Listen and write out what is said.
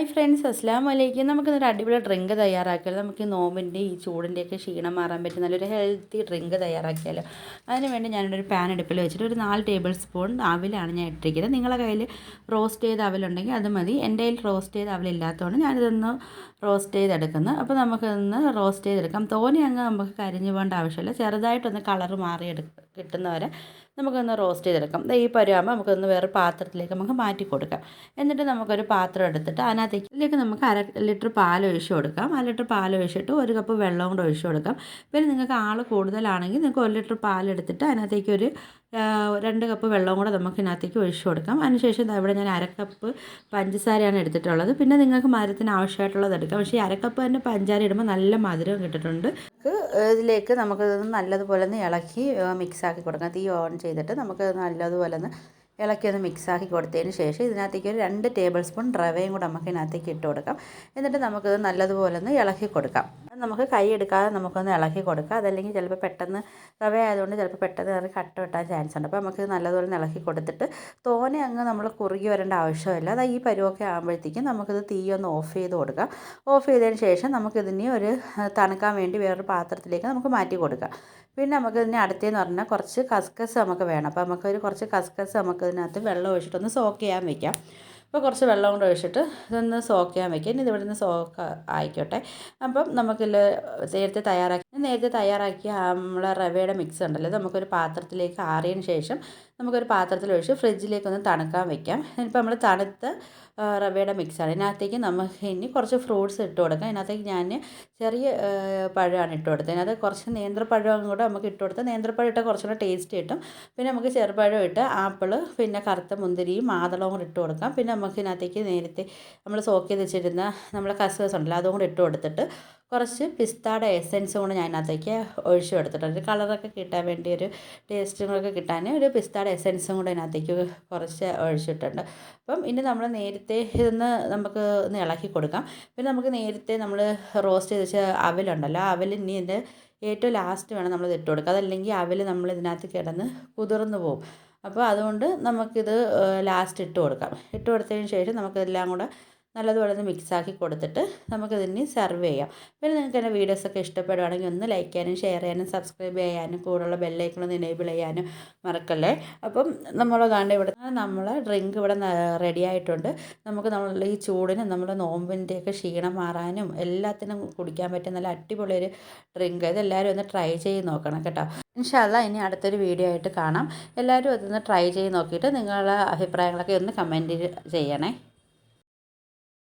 Hi friends അസ്ലാം വലൈക്കും നമുക്കിന്നൊരു അടിപൊളി ഡ്രിങ്ക് തയ്യാറാക്കിയാലോ. നമുക്ക് ഈ നോമ്പിന്റെ ഈ ചൂടിന്റെയൊക്കെ ക്ഷീണം മാറാൻ പറ്റുന്ന നല്ലൊരു ഹെൽത്തി ഡ്രിങ്ക് തയ്യാറാക്കിയാലോ. അതിന് വേണ്ടി ഞാനൊരു പാൻ അടുപ്പിൽ വെച്ചിട്ട് ഒരു നാല് ടേബിൾ സ്പൂൺ അവിലാണ് ഞാൻ ഇട്ടിരിക്കുന്നത്. നിങ്ങളുടെ കയ്യിൽ റോസ്റ്റ് ചെയ്ത അവലുണ്ടെങ്കിൽ അത് മതി. എന്റെ കയ്യിൽ റോസ്റ്റ് ചെയ്ത അവലില്ലാത്തതുകൊണ്ട് ഞാനിതൊന്ന് റോസ്റ്റ് ചെയ്തെടുക്കുന്നു. അപ്പോൾ നമുക്കൊന്ന് റോസ്റ്റ് ചെയ്തെടുക്കാം. തോനെ അങ്ങ് നമുക്ക് കരിഞ്ഞു പോകേണ്ട ആവശ്യമില്ല. ചെറുതായിട്ടൊന്ന് കളർ മാറി എടുക്കുക കിട്ടുന്നവരെ നമുക്കൊന്ന് റോസ്റ്റ് ചെയ്തെടുക്കാം. ഈ പരുവാകുമ്പോൾ നമുക്കൊന്ന് വേറെ പാത്രത്തിലേക്ക് നമുക്ക് മാറ്റി കൊടുക്കാം. എന്നിട്ട് നമുക്കൊരു പാത്രം എടുത്തിട്ട് അതിനകത്തേക്ക് നമുക്ക് അര ലിറ്റർ പാൽ ഒഴിച്ച് കൊടുക്കാം. അര ലിറ്റർ പാൽ ഒഴിച്ചിട്ട് ഒരു കപ്പ് വെള്ളം കൂടെ ഒഴിച്ച് കൊടുക്കാം. പിന്നെ നിങ്ങൾക്ക് ആൾ കൂടുതലാണെങ്കിൽ നിങ്ങൾക്ക് ഒരു ലിറ്റർ പാൽ എടുത്തിട്ട് അതിനകത്തേക്ക് ഒരു രണ്ട് കപ്പ് വെള്ളവും കൂടെ നമുക്ക് ഇതിനകത്തേക്ക് ഒഴിച്ച് കൊടുക്കാം. അതിനുശേഷം ഇവിടെ ഞാൻ അരക്കപ്പ് പഞ്ചസാരയാണ് എടുത്തിട്ടുള്ളത്. പിന്നെ നിങ്ങൾക്ക് മധുരത്തിന് ആവശ്യമായിട്ടുള്ളത് എടുക്കാം. പക്ഷേ ഈ അരക്കപ്പ് തന്നെ പഞ്ചാര ഇടുമ്പോൾ നല്ല മധുരം കിട്ടിയിട്ടുണ്ട്. ഇതിലേക്ക് നമുക്ക് നല്ലതുപോലെ ഒന്ന് ഇളക്കി മിക്സാക്കി കൊടുക്കാം. തീ ഓൺ ചെയ്തിട്ട് നമുക്ക് നല്ലതുപോലെ ഒന്ന് ഇളക്കി ഒന്ന് മിക്സാക്കി കൊടുത്തതിന് ശേഷം ഇതിനകത്തേക്ക് ഒരു രണ്ട് ടേബിൾ സ്പൂൺ റവയും കൂടെ നമുക്ക് ഇതിനകത്തേക്ക് ഇട്ട് കൊടുക്കാം. എന്നിട്ട് നമുക്കത് നല്ലതുപോലെ ഒന്ന് ഇളക്കി കൊടുക്കാം. നമുക്ക് കൈ എടുക്കാതെ നമുക്കൊന്ന് ഇളക്കി കൊടുക്കാം. അതല്ലെങ്കിൽ ചിലപ്പോൾ പെട്ടെന്ന് റവ ആയതുകൊണ്ട് ചിലപ്പോൾ പെട്ടെന്ന് കയറി കട്ട വെട്ടാൻ ചാൻസ് ഉണ്ട്. അപ്പോൾ നമുക്ക് നല്ലതുപോലെ ഇളക്കി കൊടുത്തിട്ട് തോനെ അങ്ങ് നമ്മൾ കുറുകി വരേണ്ട ആവശ്യമില്ല. അത് ഈ പരുവൊക്കെ ആകുമ്പോഴത്തേക്കും നമുക്കിത് തീ ഒന്ന് ഓഫ് ചെയ്ത് കൊടുക്കാം. ഓഫ് ചെയ്തതിന് ശേഷം നമുക്കിതിനെ ഒരു തണുക്കാൻ വേണ്ടി വേറൊരു പാത്രത്തിലേക്ക് നമുക്ക് മാറ്റി കൊടുക്കാം. പിന്നെ നമുക്ക് ഇതിന് അടുത്തേന്ന് പറഞ്ഞാൽ കുറച്ച് കസ്കസ് നമുക്ക് വേണം. അപ്പോൾ നമുക്കൊരു കുറച്ച് കസ്കസ് നമുക്ക് ഇതിനകത്ത് വെള്ളം ഒഴിച്ചിട്ടൊന്ന് സോക്ക് ചെയ്യാൻ വെക്കാം. അപ്പോൾ കുറച്ച് വെള്ളം കൊണ്ട് ഒഴിച്ചിട്ട് ഇതൊന്ന് സോക്ക് ചെയ്യാൻ വെക്കാം. ഇനി ഇതിവിടെ നിന്ന് സോക്ക് ആയിക്കോട്ടെ. അപ്പം നമുക്കിൽ നേരത്തെ തയ്യാറാക്കി നേരത്തെ തയ്യാറാക്കിയ നമ്മളെ റവയുടെ മിക്സ് ഉണ്ടല്ലോ നമുക്കൊരു പാത്രത്തിലേക്ക് ആറിയതിന് ശേഷം നമുക്കൊരു പാത്രത്തിൽ ഒഴിച്ച് ഫ്രിഡ്ജിലേക്കൊന്ന് തണുക്കാൻ വെക്കാം. ഇപ്പോൾ നമ്മൾ തണുത്ത റവയുടെ മിക്സാണ്. ഇതിനകത്തേക്ക് നമുക്ക് ഇനി കുറച്ച് ഫ്രൂട്ട്സ് ഇട്ട് കൊടുക്കാം. ഇതിനകത്തേക്ക് ഞാൻ ചെറിയ പഴമാണ് ഇട്ട് കൊടുത്തത്. അതിനകത്ത് കുറച്ച് നേന്ത്രപ്പഴം കൂടെ നമുക്ക് ഇട്ട് കൊടുത്താൽ നേന്ത്രപ്പഴം ഇട്ടാൽ കുറച്ചുകൂടെ ടേസ്റ്റ് കിട്ടും. പിന്നെ നമുക്ക് ചെറുപഴം ഇട്ട് ആപ്പിൾ പിന്നെ കറുത്ത മുന്തിരിയും മാതളവും കൂടെ ഇട്ട് കൊടുക്കാം. പിന്നെ നമുക്ക് ഇതിനകത്തേക്ക് നേരത്തെ നമ്മൾ സോക്ക് ചെയ്ത് വെച്ചിരുന്ന നമ്മളെ കസവസ് ഉണ്ടല്ലോ അതും കൂടെ ഇട്ട് കൊടുത്തിട്ട് കുറച്ച് പിസ്താടെ എസെൻസും കൂടെ ഞാൻ അതിനകത്തേക്ക് ഒഴിച്ചു കൊടുത്തിട്ടുണ്ട്. ഒരു കളറൊക്കെ കിട്ടാൻ വേണ്ടി ഒരു ടേസ്റ്റുകളൊക്കെ കിട്ടാൻ ഒരു പിസ്താടെ എസെൻസും കൂടെ അതിനകത്തേക്ക് കുറച്ച് ഒഴിച്ചിട്ടുണ്ട്. അപ്പം ഇനി നമ്മൾ നേരത്തെ ഇതൊന്ന് നമുക്ക് ഒന്ന് ഇളക്കി കൊടുക്കാം. പിന്നെ നമുക്ക് നേരത്തെ നമ്മൾ റോസ്റ്റ് ചെയ്ത് വെച്ച അവലുണ്ടല്ലോ. അവൽ ഇനി ഇതിന്റെ ഏറ്റവും ലാസ്റ്റ് വേണം നമ്മൾ ഇട്ട് കൊടുക്കുക അതല്ലെങ്കിൽ അവൽ നമ്മൾ ഇതിനകത്ത് കിടന്ന് കുതിർന്ന് പോകും അപ്പോൾ അതുകൊണ്ട് നമുക്കിത് ലാസ്റ്റ് ഇട്ട് കൊടുക്കാം. ഇട്ട് കൊടുത്തതിന് ശേഷം നമുക്കിതെല്ലാം കൂടെ നല്ലതുപോലെ ഒന്ന് മിക്സാക്കി കൊടുത്തിട്ട് നമുക്കിതിന് സെർവ് ചെയ്യാം. പിന്നെ നിങ്ങൾക്ക് എന്റെ വീഡിയോസൊക്കെ ഇഷ്ടപ്പെടുവാണെങ്കിൽ ഒന്ന് ലൈക്ക് ചെയ്യാനും ഷെയർ ചെയ്യാനും സബ്സ്ക്രൈബ് ചെയ്യാനും കൂടെയുള്ള ബെല്ലൈക്കണൊന്ന് എനേബിൾ ചെയ്യാനും മറക്കല്ലേ? അപ്പം നമ്മൾ ദാണ്ട് ഇവിടെ നമ്മൾ ഡ്രിങ്ക് ഇവിടെ റെഡി ആയിട്ടുണ്ട്. നമുക്ക് നമ്മൾ ഈ ചൂടിന് നമ്മുടെ നോമ്പിന്റെയൊക്കെ ക്ഷീണം മാറാനും എല്ലാത്തിനും കുടിക്കാൻ പറ്റിയ നല്ല അടിപൊളിയൊരു ഡ്രിങ്ക് ഇതെല്ലാവരും ഒന്ന് ട്രൈ ചെയ്ത് നോക്കണം കേട്ടോ. ഇൻഷാല്ല ഇനി അടുത്തൊരു വീഡിയോ ആയിട്ട് കാണാം. എല്ലാവരും അതൊന്ന് ട്രൈ ചെയ്ത് നോക്കിയിട്ട് നിങ്ങളുടെ അഭിപ്രായങ്ങളൊക്കെ ഒന്ന് കമന്റ് ചെയ്യണേ.